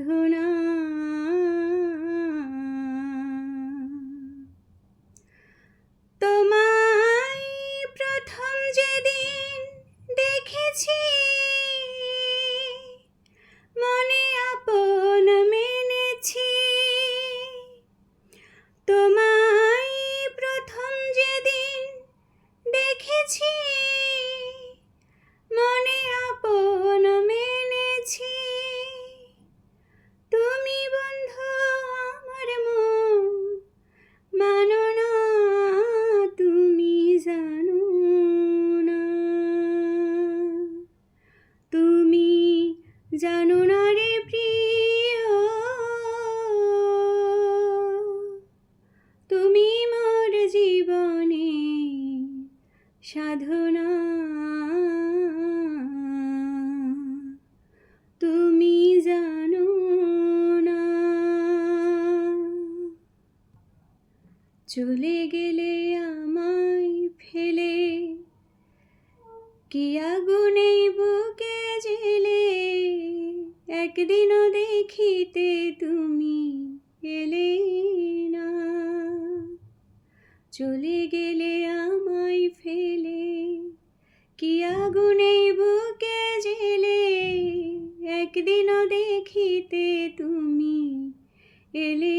সাধনা। তোমায় প্রথম যেদিন দেখেছি সাধনা। তুমি জানো না। চলে গেলে আমায় ফেলে। কি আগুনে বুকে জেলে। একদিনও দেখিতে তুমি এলে। চলে গেলে আমায় ফেলে। কি আগুনে বুকে জেলে একদিনও দেখিতে তুমি এলে